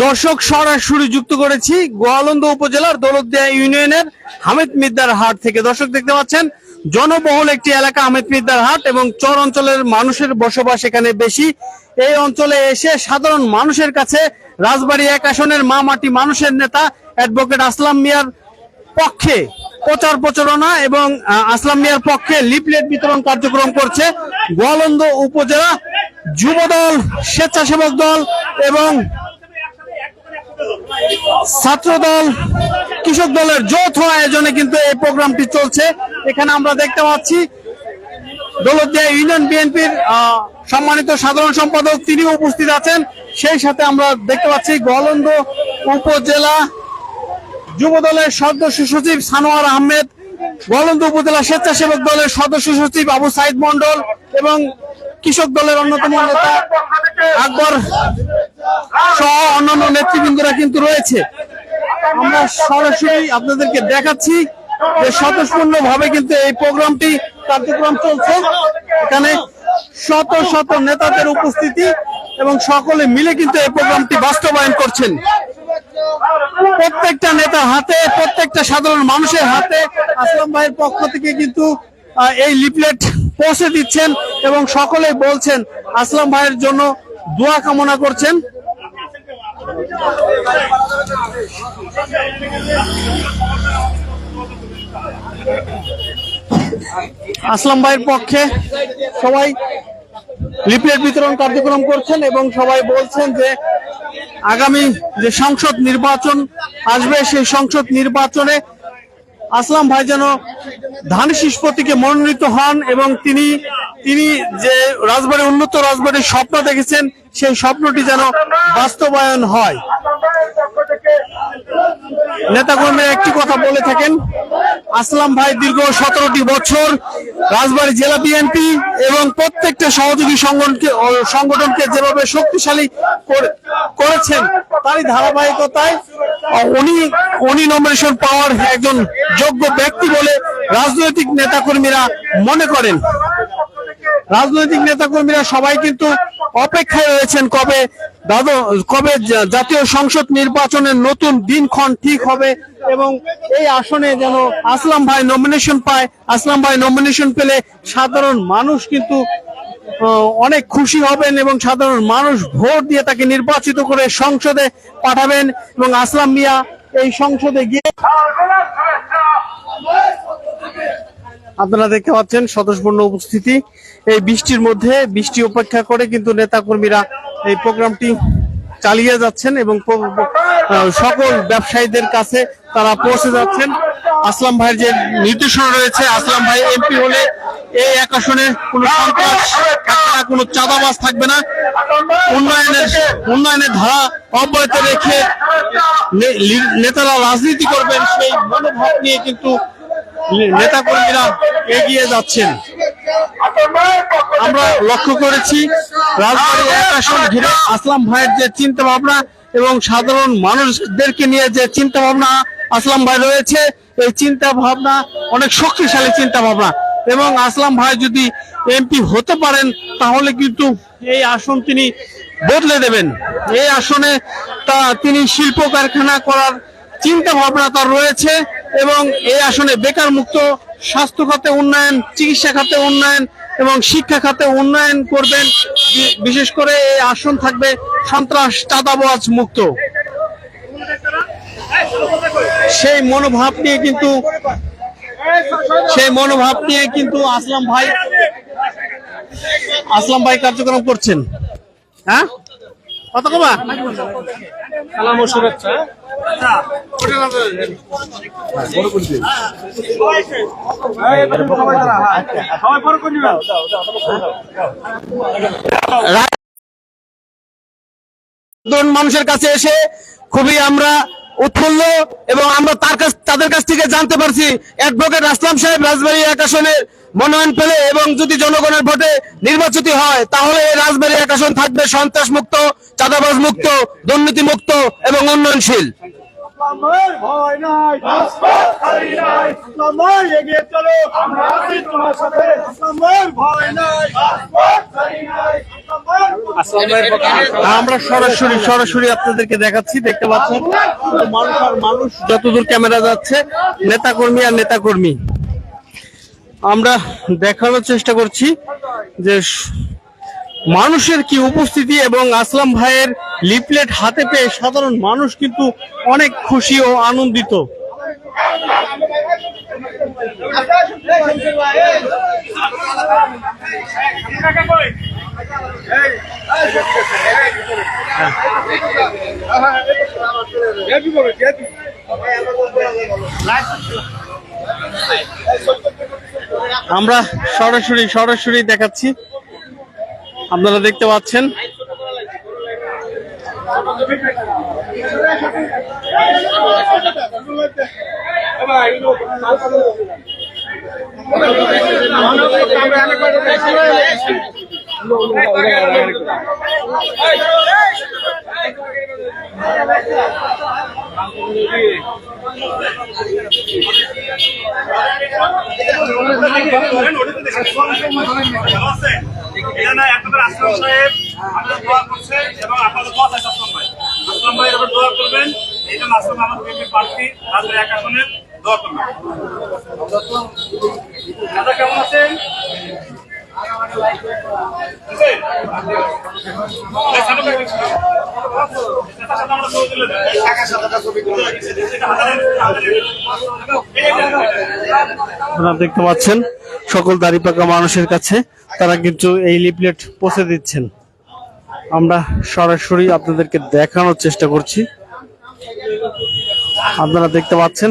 দর্শক সরাসরি যুক্ত করেছি গোয়ালন্দ উপজেলার দৌলতদিয়া ইউনিয়নের হামিদ মিদ্দার হাট থেকে। দর্শক দেখতে পাচ্ছেন, জনবহুল একটি এলাকা হামিদ মিদ্দার হাট এবং চর অঞ্চলের মানুষের বসবাস এখানে বেশি। এই অঞ্চলে এসে সাধারণ মানুষের কাছে রাজবাড়ী এক আসনের মা মাটি মানুষের নেতা অ্যাডভোকেট আসলাম মিয়ার পক্ষে প্রচার প্রচারণা এবং আসলাম মিয়ার পক্ষে লিফলেট বিতরণ কার্যক্রম করছে গোয়ালন্দ উপজেলা যুবদল, স্বেচ্ছাসেবক দল এবং ছাত্র দল কৃষক দলের যৌথ আয়োজনে কিন্তু এই প্রোগ্রামটি চলছে। এখানে আমরা দেখতে পাচ্ছি, দৌলতদিয়া ইউনিয়ন বিএনপির সম্মানিত সাধারণ সম্পাদক তিনি উপস্থিত আছেন। সেই সাথে আমরা দেখতে পাচ্ছি গোয়ালন্দ উপজেলা যুব দলের সদস্য সচিব সানোয়ার আহমেদ, গোয়ালন্দ উপজেলা স্বেচ্ছাসেবক দলের সদস্য সচিব আবু সাইদ মন্ডল এবং কৃষক দলের অন্যতম নেতা আকবর সহ অন্যান্য নেতৃবৃন্দরা কিন্তু রয়েছে। আমরা সরাসরি আপনাদেরকে দেখাচ্ছি যে স্বতঃস্ফূর্ণ ভাবে কিন্তু এই প্রোগ্রামটি, কার্যক্রম চলছে। এখানে শত শত নেতাদের উপস্থিতি এবং সকলে মিলে কিন্তু এই প্রোগ্রামটি বাস্তবায়ন করছেন। প্রত্যেকটা নেতার হাতে, প্রত্যেকটা সাধারণ মানুষের হাতে আসলাম ভাইয়ের পক্ষ থেকে কিন্তু এই লিফলেট পৌঁছে দিচ্ছেন এবং সকলে বলছেন, আসলাম ভাইয়ের জন্য দোয়া কামনা করছেন। আসলাম ভাইয়ের পক্ষে সবাই লিফলেট বিতরণ কার্যক্রম করছেন এবং সবাই বলছেন যে আগামী যে সংসদ নির্বাচন আসবে, সেই সংসদ নির্বাচনে আসলাম ভাই যেন ধানের প্রতীকে মনোনীত হন এবং তিনি তিনি যে রাজবাড়ী উন্নত রাজবাড়ির স্বপ্ন দেখেছেন, সেই স্বপ্নটি যেন বাস্তবায়ন হয়। নেতাকর্মীরা একটি কথা বলে থাকেন, আসলাম ভাই দীর্ঘ সতেরোটি বছর রাজবাড়ী জেলা বিএনপি এবং প্রত্যেকটা সহযোগী সংগঠনকে সংগঠনকে যেভাবে শক্তিশালী করে- করেছেন, তারই ধারাবাহিকতায় উনি উনি নমিনেশন পাওয়ার একজন যোগ্য ব্যক্তি বলে রাজনৈতিক নেতাকর্মীরা মনে করেন। রাজনৈতিক নেতাকর্মীরা সবাই কিন্তু অপেক্ষায় রয়েছেন কবে দাদু, কবে জাতীয় সংসদ নির্বাচনের নতুন দিনক্ষণ ঠিক হবে এবং এই আসনে যেন আসলাম ভাই নমিনেশন পায়, আসলাম ভাই নমিনেশন পেলে সাধারণ মানুষ কিন্তু অনেক খুশি হবেন এবং সাধারণ মানুষ ভোট দিয়ে তাকে নির্বাচিত করে সংসদে পাঠাবেন এবং আসলাম মিয়া, এই সংসদে গিয়ে আপনারা দেখতে পাচ্ছেন স্বতঃস্ফূর্ণ উপস্থিতি। এই বৃষ্টির মধ্যে বৃষ্টি উপেক্ষা করে কিন্তু নেতাকর্মীরা এই প্রোগ্রামটি চালিয়ে যাচ্ছেন এবং সকল ব্যবসায়ীদের কাছে তারা পৌঁছে যাচ্ছেন। আসলাম ভাইয়ের যে নির্দেশনা রয়েছে, আসলাম ভাই এমপি হলে এই আসনে কোনো সন্ত্রাস থাকবে না কোনো চাঁদাবাজ থাকবে না। উন্নয়নের উন্নয়নের ধারা অব্যাহত রেখে নেতারা রাজনীতি করবেন সেই মনোভাব নিয়ে কিন্তু নেতা কর্মীরা এগিয়ে যাচ্ছেন। আমরা লক্ষ্য করেছি রাজবাড়ী এক ঘিরে আসলাম ভাইয়ের যে চিন্তা ভাবনা এবং সাধারণ মানুষদেরকে নিয়ে যে চিন্তা ভাবনা আসলাম ভাই রয়েছে, এই চিন্তা ভাবনা অনেক শক্তিশালী চিন্তা ভাবনা এবং আসলাম ভাই যদি এমপি হতে পারেন, তাহলে কিন্তু এই আসন তিনি বদলে দেবেন। এই আসনে তা তিনি শিল্প কারখানা করার চিন্তা ভাবনা তার রয়েছে এবং এই আসনে বেকার মুক্ত স্বাস্থ্য খাতে উন্নয়ন, চিকিৎসা খাতে উন্নয়ন এবং শিক্ষা খাতে উন্নয়ন করবেন। বিশেষ করে এই আসন থাকবে সন্ত্রাস, চাঁদাবাজ মুক্ত। সেই মনোভাব নিয়ে কিন্তু সেই মনোভাব নিয়ে কিন্তু আসলাম ভাই। আসলাম ভাই কার্যক্রম করছেন। হ্যাঁ? কত কমা? সালাম ও শুভেচ্ছা মানুষের কাছে এসে খুবই আমরা উৎফুল্ল এবং আমরা তার কাছ তাদের কাছ থেকে জানতে পারছি অ্যাডভোকেট আসলাম সাহেব রাজবাড়ী এক মনোনয়ন পেলে এবং যদি জনগণের ভোটে নির্বাচিত হয়, তাহলে এই রাজবাড়ী এক আসন থাকবে সন্ত্রাস মুক্ত চাঁদাবাজ মুক্ত দুর্নীতি মুক্ত এবং উন্নয়নশীল এগিয়ে চলো। আমরা আছি তোমার সাথে। ভয় নাই। আমরা সরাসরি সরাসরি আপনাদেরকে দেখাচ্ছি দেখতে পাচ্ছেন? মানুষ আর মানুষ যতদূর ক্যামেরা যাচ্ছে নেতাকর্মী আর নেতাকর্মী। আমরা দেখানোর চেষ্টা করছি যে মানুষের কি উপস্থিতি এবং আসলাম ভাইয়ের লিফলেট হাতে পেয়ে সাধারণ মানুষ কিন্তু অনেক খুশি ও আনন্দিত। আমরা সরাসরি সরাসরি দেখাচ্ছি। আপনারা দেখতে পাচ্ছেন। আসলাম সাহেব আমাদের দোয়া করছে এবং আপনাদের বস আছে আসলাম ভাই আসলাম ভাই দোয়া করবেন এই জন্য আসলাম আমাদের প্রার্থী তাদের এক আসনের দোয়া দাদা কেমন আছেন। আপনারা দেখতে পাচ্ছেন, সকল দাড়িপাকা মানুষের কাছে তারা কিন্তু এই লিপলেট পৌঁছে দিচ্ছেন আমরা সরাসরি আপনাদেরকে দেখানোর চেষ্টা করছি আপনারা দেখতে পাচ্ছেন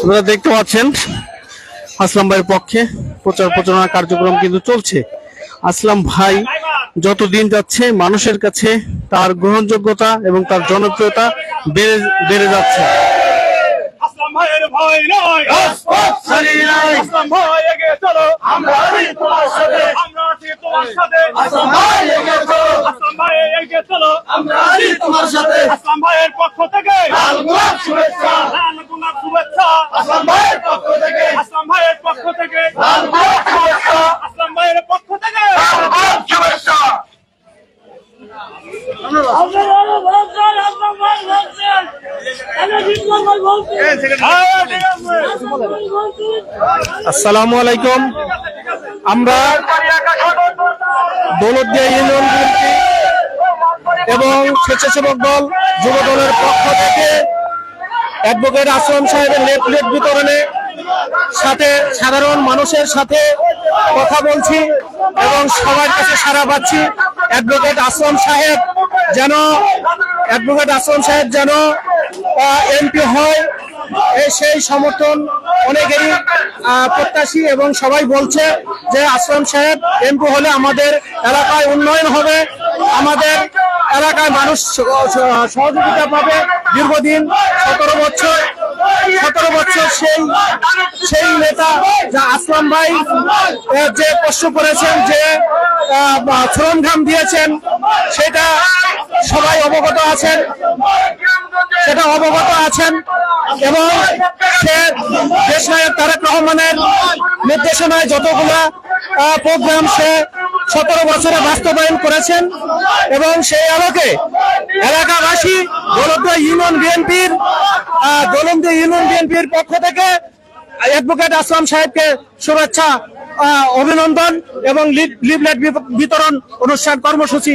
আপনারা দেখতে পাচ্ছেন আসলাম ভাইয়ের পক্ষে। প্রচার প্রচারণা কার্যক্রম কিন্তু চলছে। আসলাম ভাই যত দিন যাচ্ছে মানুষের কাছে তার গ্রহণযোগ্যতা এবং তার জনপ্রিয়তা বেড়ে বেড়ে যাচ্ছে। আসলাম ভাইয়ের ভয় নয়। আসলাম ভাই এগিয়ে চলো। আমরা আছি তোমার সাথে। আমরা আছি সাথে আসলাম ভাই এগিয়ে চলো। আসলাম ভাই এগিয়ে চলো। আমরা আছি তোমার সাথে। আসলাম ভাইয়ের পক্ষ থেকে লাল গোলাপ শুভেচ্ছা। লাল গোলাপ শুভেচ্ছা। আসলাম ভাইয়ের পক্ষ থেকে। আসলাম ভাইয়ের পক্ষ থেকে। লাল গোলাপ শুভেচ্ছা। আসলাম ভাইয়ের পক্ষ থেকে। লাল গোলাপ শুভেচ্ছা। ঠিক আছে আসসালামু আলাইকুম। আমরা দৌলতদিয়া ইউনিয়ন এবং স্বেচ্ছাসেবক দল যুব দলের পক্ষ থেকে অ্যাডভোকেট আসলাম সাহেবের নেটলেট বিতরণে সাথে সাধারণ মানুষের সাথে কথা বলছি এবং সবার কাছে সারা পাচ্ছি। অ্যাডভোকেট আসলাম সাহেব যেন অ্যাডভোকেট আসলাম সাহেব যেন এমপি হয় সেই সমর্থন অনেকেরই প্রত্যাশী এবং সবাই বলছে যে আসলাম সাহেব এমপি হলে আমাদের এলাকায় উন্নয়ন হবে, আমাদের এলাকায় মানুষ সহযোগিতা পাবে দীর্ঘদিন। সতেরো বছর সতেরো বছর সেই সেই নেতা যা আসলাম ভাই যে কষ্ট করেছেন যে বা দিয়েছেন, সেটা সবাই অবগত আছেন, সেটা অবগত আছেন এবং সে দেশ নায়ক তারেক রহমানের নির্দেশনায় যতগুলা প্রোগ্রাম সে সতেরো বছরে বাস্তবায়ন করেছেন এবং সেই আলোকে এলাকাবাসী দৌলতদিয়া ইউনিয়ন বিএনপির দৌলতদিয়া ইউনিয়ন বিএনপির পক্ষ থেকে অ্যাডভোকেট আসলাম সাহেবকে শুভেচ্ছা অভিনন্দন এবং লিফ- লিফলেট বিতরণ অনুষ্ঠান কর্মসূচি